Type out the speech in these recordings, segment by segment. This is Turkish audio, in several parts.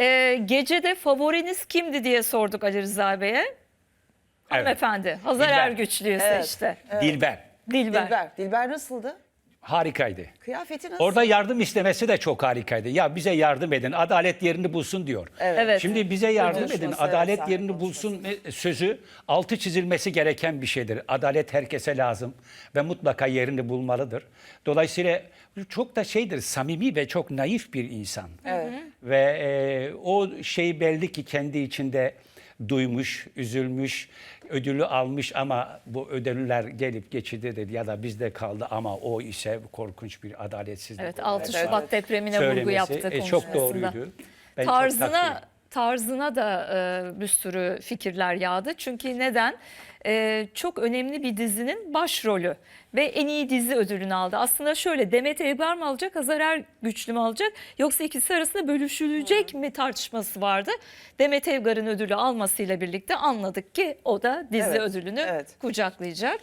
Ee, gecede favoriniz kimdi diye sorduk Ali Rıza Bey'e. Hanımefendi. Hazar Dilber. Ergüçlü'yü Evet. seçti. Dilber. Dilber. Dilber. Dilber nasıldı? Harikaydı. Kıyafeti nasıl? Orada yardım istemesi de çok harikaydı. Ya bize yardım edin, adalet yerini bulsun diyor. Evet. Şimdi bize yardım Konuşması, edin, evet, adalet sahne yerini bulsun sözü altı çizilmesi gereken bir şeydir. Adalet herkese lazım ve mutlaka yerini bulmalıdır. Dolayısıyla çok da şeydir, samimi ve çok naif bir insan. Evet. Ve e, o şey belli ki kendi içinde duymuş, üzülmüş, ödülü almış ama bu ödüller gelip geçididir ya da bizde kaldı ama o ise korkunç bir adaletsizlik. Evet olarak 6 Şubat depremine vurgu yaptı e, çok konuşmasında. doğruydu. Ben çok tarzına takdir- tarzına da e, bir sürü fikirler yağdı. Çünkü neden? E, çok önemli bir dizinin başrolü ve en iyi dizi ödülünü aldı. Aslında şöyle Demet Evgar mı alacak, Hazar Ergüçlü mü alacak yoksa ikisi arasında bölüşülecek mi tartışması vardı. Demet Evgar'ın ödülü almasıyla birlikte anladık ki o da dizi Evet, ödülünü evet. kucaklayacak.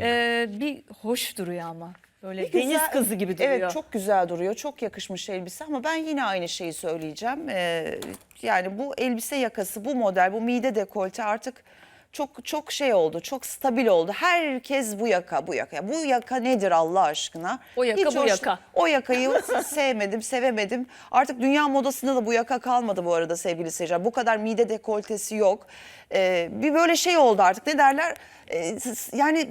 E, bir hoş duruyor ama. Böyle Bir deniz güzel- kızı gibi duruyor. Evet çok güzel duruyor. Çok yakışmış elbise ama ben yine aynı şeyi söyleyeceğim. Ee, yani bu elbise yakası, bu model, bu mide dekolte artık çok çok şey oldu. Çok stabil oldu. Herkes bu yaka, bu yaka. Bu yaka nedir Allah aşkına? O yaka, bu yaka. O yakayı sevmedim, sevemedim. Artık dünya modasında da bu yaka kalmadı bu arada sevgili seyirciler. Bu kadar mide dekoltesi yok. Ee, bir böyle şey oldu artık. Ne derler? Ee, yani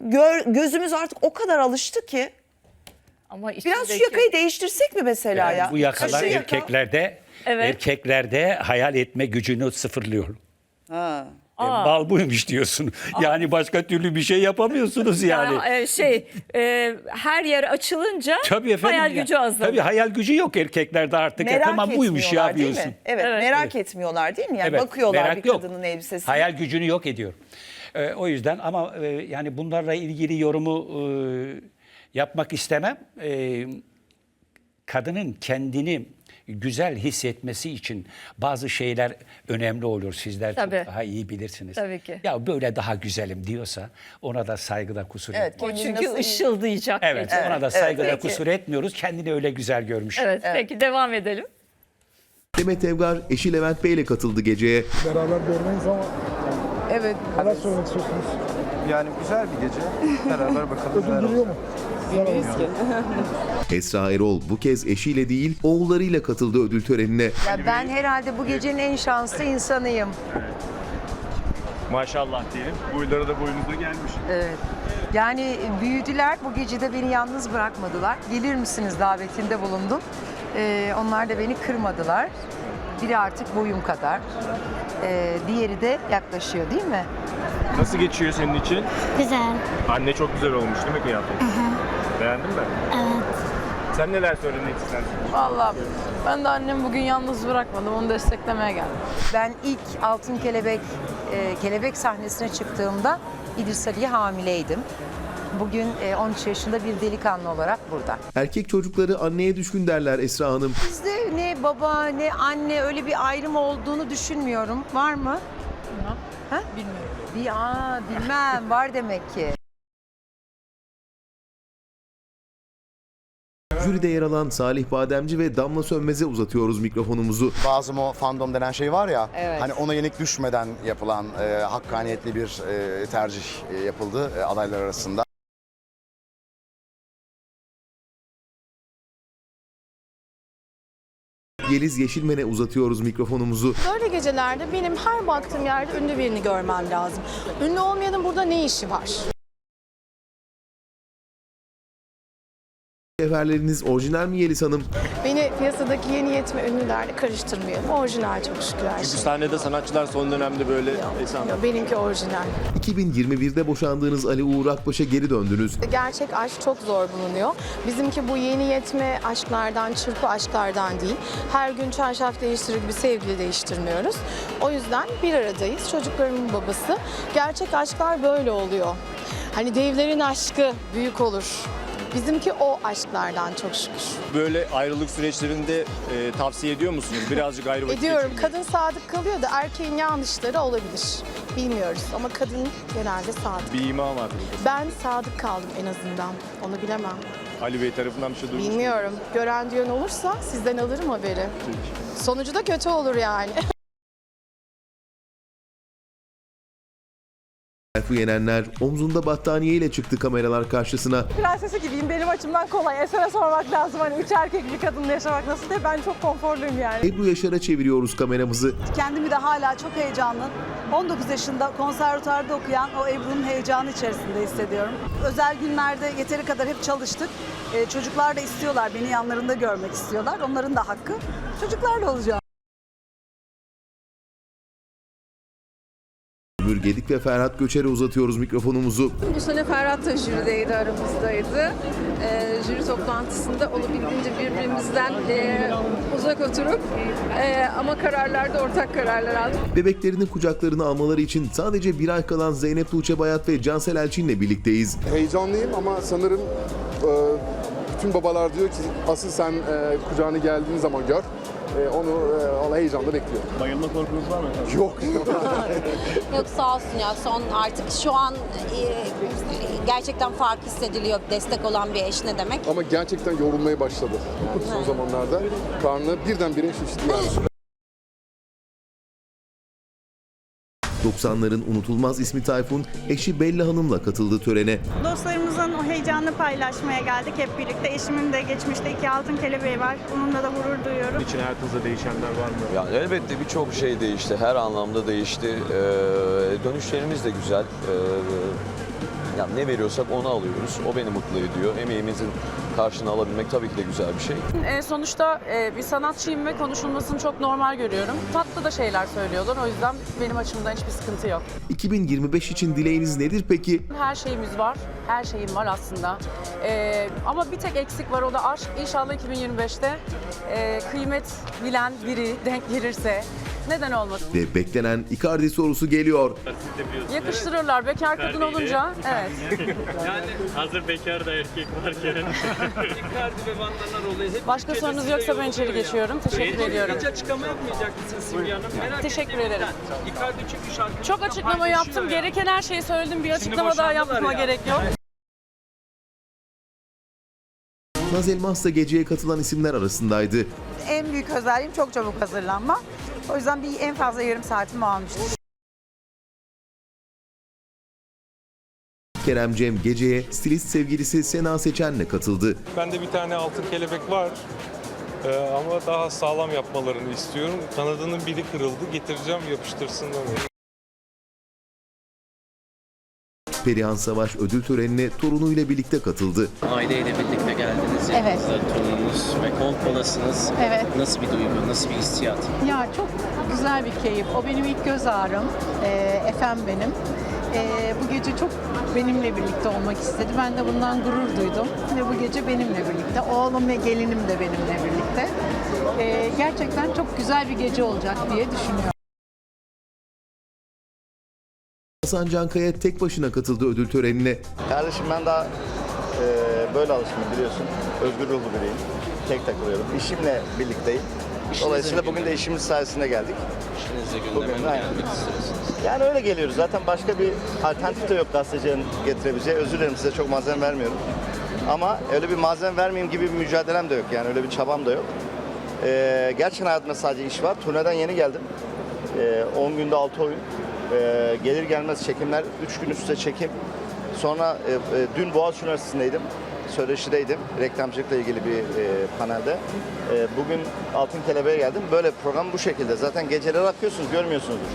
gör, gözümüz artık o kadar alıştı ki Ama Biraz şu içindeki- yakayı değiştirsek mi mesela Yani ya? bu yakalar Şu yaka- erkeklerde Evet. erkeklerde hayal etme gücünü sıfırlıyor. Ha. E, Bal buymuş diyorsun. Yani başka türlü bir şey yapamıyorsunuz yani. Yani, e, şey e, her yer açılınca Tabii efendim. hayal ya. gücü azalıyor. Tabii hayal gücü yok erkeklerde artık. Ya, Merak tamam buymuş ya etmiyorlar değil diyorsun. mi? Evet, Evet. merak etmiyorlar değil mi? Yani Evet, bakıyorlar merak bir yok. kadının elbisesine. Hayal gücünü yok ediyor. Ee, o yüzden ama e, yani bunlarla ilgili yorumu e, yapmak istemem. E, kadının kendini güzel hissetmesi için bazı şeyler önemli olur. Sizler Tabii. çok daha iyi bilirsiniz. Tabii ki. Ya böyle daha güzelim diyorsa ona da saygıda kusur Evet, etmiyoruz. Çünkü nasıl- ışıldayacak. Evet, gece. ona da evet, saygıda peki. kusur etmiyoruz. Kendini öyle güzel görmüş. Evet, peki devam edelim. Demet Evgar eşi Levent Bey ile katıldı geceye. beraber görmeyiz ama Evet. neler söylemek istiyorsunuz? Yani güzel bir gece. Beraber bakalım neler Ödül olacak. mu? Esra Erol bu kez eşiyle değil oğullarıyla katıldı ödül törenine. Ya ben herhalde bu gecenin en şanslı insanıyım. Maşallah diyelim. Boyları da boyunuza gelmiş. Evet. Yani büyüdüler. Bu gece de beni yalnız bırakmadılar. Gelir misiniz davetinde bulundum. Ee, onlar da beni kırmadılar. Biri artık boyum kadar. Ee, diğeri de yaklaşıyor değil mi? Nasıl geçiyor senin için? Güzel. Anne çok güzel olmuş değil mi kıyafet? Beğendin mi? Evet. Sen neler söylemek istersin? Vallahi ben de annemi bugün yalnız bırakmadım. Onu desteklemeye geldim. Ben ilk Altın Kelebek e, kelebek sahnesine çıktığımda İdris Ali'ye hamileydim. Bugün e, 13 yaşında bir delikanlı olarak burada. Erkek çocukları anneye düşkün derler Esra Hanım. Bizde ne baba ne anne öyle bir ayrım olduğunu düşünmüyorum. Var mı? Bilmem. Ha? Bilmiyorum. Bir aa bilmem var demek ki. Jüride yer alan Salih Bademci ve Damla Sönmez'e uzatıyoruz mikrofonumuzu. Bazı o fandom denen şey var ya, Evet. hani ona yenik düşmeden yapılan e, hakkaniyetli bir e, tercih e, yapıldı e, adaylar arasında. Yeliz Yeşilmen'e uzatıyoruz mikrofonumuzu. Böyle gecelerde benim her baktığım yerde ünlü birini görmem lazım. Ünlü olmayanın burada ne işi var? Seferleriniz orijinal mi Yeliz Hanım? Beni piyasadaki yeni yetme ünlülerle karıştırmayalım. Orijinal çok şükür her Çünkü şey. sahnede sanatçılar son dönemde böyle esan. Yo, Benimki orijinal. 2021'de boşandığınız Ali Uğur Akbaş'a geri döndünüz. Gerçek aşk çok zor bulunuyor. Bizimki bu yeni yetme aşklardan, çırpı aşklardan değil. Her gün çarşaf değiştirir gibi sevgili değiştirmiyoruz. O yüzden bir aradayız. Çocuklarımın babası. Gerçek aşklar böyle oluyor. Hani devlerin aşkı büyük olur. Bizimki o aşklardan çok şükür. Böyle ayrılık süreçlerinde e, tavsiye ediyor musunuz? Birazcık ayrı vakit Ediyorum. geçirmeyi. Kadın sadık kalıyor da erkeğin yanlışları olabilir. Bilmiyoruz ama kadın genelde sadık. Bir ima var burada. Ben sadık kaldım en azından. Onu bilemem. Ali Bey tarafından bir şey duymuş muydunuz? Bilmiyorum. Gören duyan olursa sizden alırım haberi. Sonucu da kötü olur yani. Berfu Yenenler omzunda battaniye ile çıktı kameralar karşısına. Prensesi gibiyim. Benim açımdan kolay. Esere sormak lazım. Hani üç erkek bir kadınla yaşamak nasıl diye. Ben çok konforluyum yani. Ebru Yaşar'a çeviriyoruz kameramızı. Kendimi de hala çok heyecanlı. 19 yaşında konservatuarda okuyan o Ebru'nun heyecanı içerisinde hissediyorum. Özel günlerde yeteri kadar hep çalıştık. Ee, çocuklar da istiyorlar, beni yanlarında görmek istiyorlar. Onların da hakkı. Çocuklarla olacağım. Gedik ve Ferhat Göçer'e uzatıyoruz mikrofonumuzu. Bu sene Ferhat da jürideydi, aramızdaydı. Ee, jüri toplantısında olabildiğince birbirimizden e, uzak oturup e, ama kararlarda ortak kararlar aldık. Bebeklerini kucaklarına almaları için sadece bir ay kalan Zeynep Tuğçe Bayat ve Cansel Elçin'le birlikteyiz. Heyecanlıyım ama sanırım e, bütün babalar diyor ki asıl sen e, kucağına geldiğin zaman gör. E, onu e, ona heyecanla bekliyorum. Bayılma korkunuz var mı? Yok. Yok sağ olsun ya son artık şu an e, gerçekten fark hissediliyor destek olan bir eş ne demek. ama gerçekten yorulmaya başladı. Yani son zamanlarda karnı birdenbire şişti yani. 90'ların unutulmaz ismi Tayfun, eşi Bella Hanım'la katıldı törene. Dostlarımızın o heyecanını paylaşmaya geldik hep birlikte. Eşimin de geçmişte iki altın kelebeği var. Onunla da gurur duyuyorum. için hayatınızda değişenler var mı? Yani elbette birçok şey değişti. Her anlamda değişti. Ee, dönüşlerimiz de güzel. Ee, yani ne veriyorsak onu alıyoruz. O beni mutlu ediyor. Emeğimizin karşılığını alabilmek tabii ki de güzel bir şey. E, sonuçta e, bir sanatçıyım ve konuşulmasını çok normal görüyorum. Tatlı da şeyler söylüyorlar. O yüzden benim açımdan hiçbir sıkıntı yok. 2025 için dileğiniz nedir peki? Her şeyimiz var. Her şeyim var aslında. E, ama bir tek eksik var o da aşk. İnşallah 2025'te e, kıymet bilen biri denk gelirse neden olmasın? Ve beklenen Icardi sorusu geliyor. Yakıştırırlar bekar kadın olunca. Evet. Yani hazır bekar da erkek varken. Icardi ve Van olayı hep Başka sorunuz yoksa ben içeri geçiyorum. Teşekkür ediyorum. Hiç açıklama yapmayacak mısın Simge Hanım? Merak Teşekkür ederim. neden? Icardi çünkü şarkı Çok açıklama yaptım. Gereken her şeyi söyledim. Bir açıklama daha boşandılar yapmama ya. gerek yok. Naz Elmas da geceye katılan isimler arasındaydı. En büyük özelliğim çok çabuk hazırlanma. O yüzden bir en fazla yarım saatimi almıştım. Kerem Cem geceye stilist sevgilisi Sena Seçen'le katıldı. Bende bir tane altın kelebek var. Ee, ama daha sağlam yapmalarını istiyorum. Kanadının biri kırıldı. Getireceğim yapıştırsınlar. Perihan Savaş ödül törenine torunuyla birlikte katıldı. Aileyle birlikte geldiniz. Evet. Torununuz ve kolpalasınız. Evet. Nasıl bir duygu, nasıl bir hissiyat? Ya çok güzel bir keyif. O benim ilk göz ağrım. Ee, efem benim. Ee, bu gece çok benimle birlikte olmak istedi. Ben de bundan gurur duydum. Ve bu gece benimle birlikte. Oğlum ve gelinim de benimle birlikte. Ee, gerçekten çok güzel bir gece olacak diye düşünüyorum. Hasan Cankaya tek başına katıldı ödül törenine. Kardeşim ben daha e, böyle alışkınım biliyorsun. Özgür ruhlu biriyim. Tek takılıyorum. İşimle birlikteyim. Dolayısıyla bugün de işimiz sayesinde geldik. İşinizde Bugün gündeme gelmek istiyorsunuz. Yani öyle geliyoruz. Zaten başka bir alternatif de yok gazetecinin getirebileceği. Özür dilerim size çok malzeme vermiyorum. Ama öyle bir malzeme vermeyeyim gibi bir mücadelem de yok. Yani öyle bir çabam da yok. Ee, gerçekten hayatımda sadece iş var. Turneden yeni geldim. Ee, 10 günde 6 oyun. Ee, gelir gelmez çekimler. 3 gün üstte çekim. Sonra e, e, dün Boğaziçi Üniversitesi'ndeydim. Söyleşideydim. Reklamcılıkla ilgili bir e, panelde. E, bugün Altın Kelebeğe geldim. Böyle program bu şekilde. Zaten geceleri akıyorsunuz, görmüyorsunuzdur.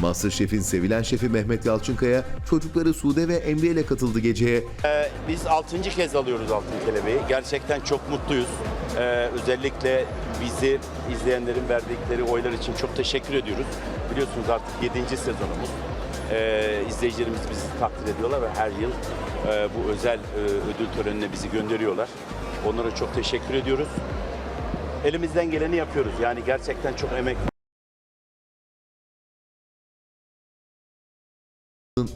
Masterchef'in sevilen şefi Mehmet Yalçınkaya çocukları Sude ve Emre ile katıldı geceye. Biz 6. kez alıyoruz Altın Kelebeği. Gerçekten çok mutluyuz. Ee, özellikle bizi izleyenlerin verdikleri oylar için çok teşekkür ediyoruz. Biliyorsunuz artık 7. sezonumuz. Ee, izleyicilerimiz bizi takdir ediyorlar ve her yıl e, bu özel e, ödül törenine bizi gönderiyorlar. Onlara çok teşekkür ediyoruz. Elimizden geleni yapıyoruz. Yani gerçekten çok emek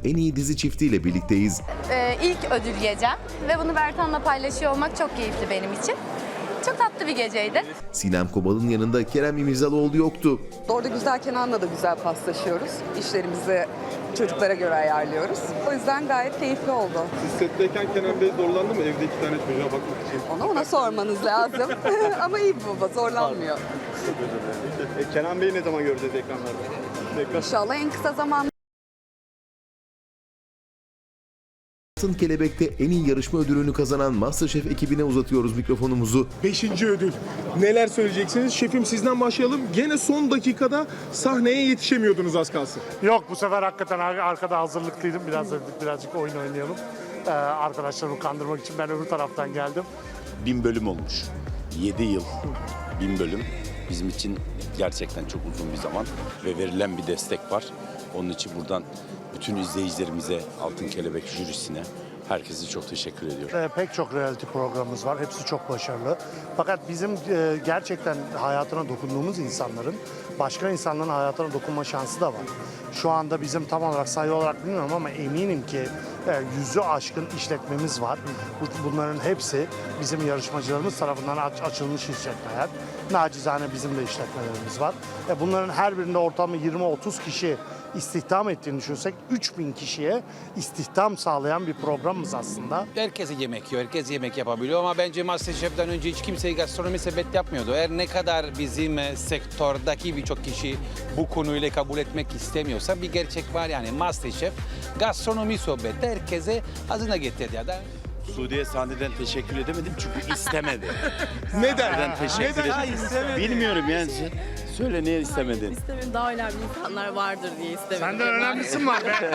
En iyi dizi çiftiyle birlikteyiz. Ee, ilk ödül gecem ve bunu Bertan'la paylaşıyor olmak çok keyifli benim için. Çok tatlı bir geceydi. Sinem Kobal'ın yanında Kerem İmirzalıoğlu yoktu. Orada güzel Kenan'la da güzel paslaşıyoruz. İşlerimizi çocuklara göre ayarlıyoruz. O yüzden gayet keyifli oldu. Siz setteyken Kenan Bey zorlandı mı evde iki tane çocuğa bakmak için? Onu ona sormanız lazım. Ama iyi bir baba, zorlanmıyor. E, Kenan Bey'i ne zaman göreceğiz ekranlarda? İnşallah en kısa zamanda Altın Kelebek'te en iyi yarışma ödülünü kazanan Masterchef ekibine uzatıyoruz mikrofonumuzu. Beşinci ödül. Neler söyleyeceksiniz? Şefim sizden başlayalım. Gene son dakikada sahneye yetişemiyordunuz az kalsın. Yok bu sefer hakikaten ar- arkada hazırlıklıydım. Biraz birazcık oyun oynayalım. Ee, arkadaşlarımı kandırmak için ben öbür taraftan geldim. Bin bölüm olmuş. 7 yıl, bin bölüm. Bizim için gerçekten çok uzun bir zaman ve verilen bir destek var. Onun için buradan bütün izleyicilerimize, Altın Kelebek jürisine, herkese çok teşekkür ediyorum. Ee, pek çok reality programımız var. Hepsi çok başarılı. Fakat bizim e, gerçekten hayatına dokunduğumuz insanların başka insanların hayatına dokunma şansı da var. Şu anda bizim tam olarak sayı olarak bilmiyorum ama eminim ki e, yüzü aşkın işletmemiz var. Bu- Bunların hepsi bizim yarışmacılarımız tarafından aç- açılmış işletmeler. Nacizane bizim de işletmelerimiz var. E, Bunların her birinde ortamı 20-30 kişi istihdam ettiğini düşünsek 3000 kişiye istihdam sağlayan bir programımız aslında. Herkes yemek yiyor, herkes yemek yapabiliyor ama bence Masterchef'ten önce hiç kimse gastronomi sepet yapmıyordu. Her ne kadar bizim e, sektördeki birçok kişi bu konuyla kabul etmek istemiyorsa bir gerçek var yani Masterchef gastronomi sohbeti herkese hazına getirdi. Ya da Suudi'ye sahneden teşekkür edemedim çünkü istemedi. Neden? Neden teşekkür Neden? edemedim? Bilmiyorum yani. Söyle niye istemedin? İstemedim daha önemli insanlar vardır diye istemedim. Senden önemlisi var be.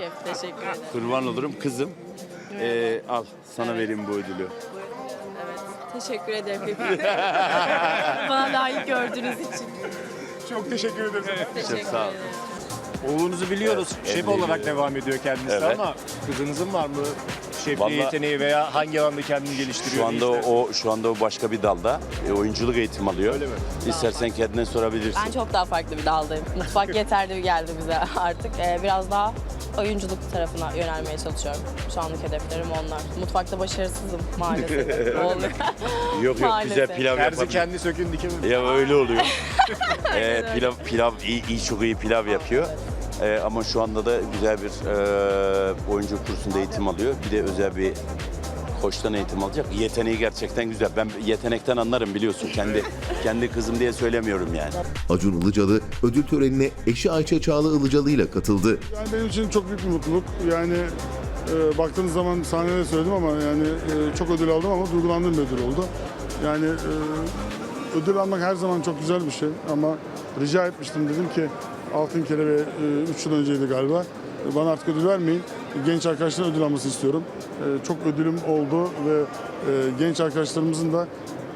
Şef teşekkür ederim. Kurban olurum kızım. Ee, al sana vereyim bu ödülü. Evet teşekkür ederim hepinize. Bana layık gördüğünüz için. Çok teşekkür ederim. Teşekkür sağ ol. ederim. Oğlunuzu biliyoruz. Evet, Şef olarak devam ediyor kendisi Evet. ama kızınızın var mı şefliği Vallahi- yeteneği veya hangi alanda kendini geliştiriyor? Şu anda o şu anda o başka bir dalda. E, oyunculuk eğitimi alıyor. Öyle mi? İstersen kendine sorabilirsin. Ben çok daha farklı bir daldayım. Mutfak yeterli geldi bize artık. Ee, biraz daha oyunculuk tarafına yönelmeye çalışıyorum. Şu anlık hedeflerim onlar. Mutfakta başarısızım maalesef. Oluyor. Yok yok güzel Maalesef. pilav Terzi yapabilir. kendi sökün dikemi. Ya öyle oluyor. Ee, pilav pilav iyi, iyi çok iyi pilav yapıyor. Ee, ama şu anda da güzel bir e, oyuncu kursunda eğitim alıyor. Bir de özel bir koçtan eğitim alacak. Yeteneği gerçekten güzel. Ben yetenekten anlarım biliyorsun. Kendi kendi kızım diye söylemiyorum yani. Acun Ilıcalı ödül törenine eşi Ayça Çağla Ilıcalı ile katıldı. Yani benim için çok büyük bir mutluluk. Yani e, baktığınız zaman sahnede söyledim ama yani e, çok ödül aldım ama duygulandığım bir ödül oldu. Yani e, ödül almak her zaman çok güzel bir şey ama rica etmiştim dedim ki Altın Kelebeğe 3 yıl önceydi galiba. E, Bana artık ödül vermeyin. Genç arkadaşların ödül almasını istiyorum. E, çok ödülüm oldu ve e, genç arkadaşlarımızın da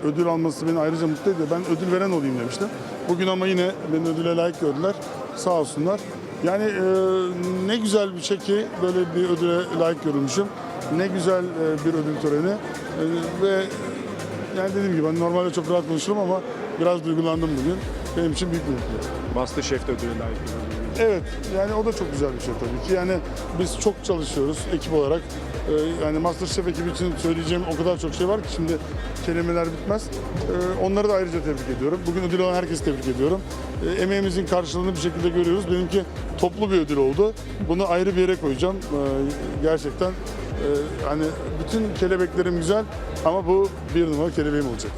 ödül alması beni ayrıca mutlu ediyor. Ben ödül veren olayım demiştim. Bugün ama yine beni ödüle layık gördüler. Sağ olsunlar. Yani e, ne güzel bir şey böyle bir ödüle layık görülmüşüm. Ne güzel e, bir ödül töreni. E, ve yani dediğim gibi ben normalde çok rahat konuşurum ama biraz duygulandım bugün. Benim için büyük bir mutluluk. Masterchef'te ödülü layık görüyorum. Evet, yani o da çok güzel bir şey tabii ki. Yani biz çok çalışıyoruz ekip olarak. Ee, yani Masterchef ekibi için söyleyeceğim o kadar çok şey var ki şimdi kelimeler bitmez. Ee, onları da ayrıca tebrik ediyorum. Bugün ödül alan herkesi tebrik ediyorum. Ee, emeğimizin karşılığını bir şekilde görüyoruz. Benimki toplu bir ödül oldu. Bunu ayrı bir yere koyacağım. Ee, gerçekten e, hani bütün kelebeklerim güzel ama bu bir numara kelebeğim olacak.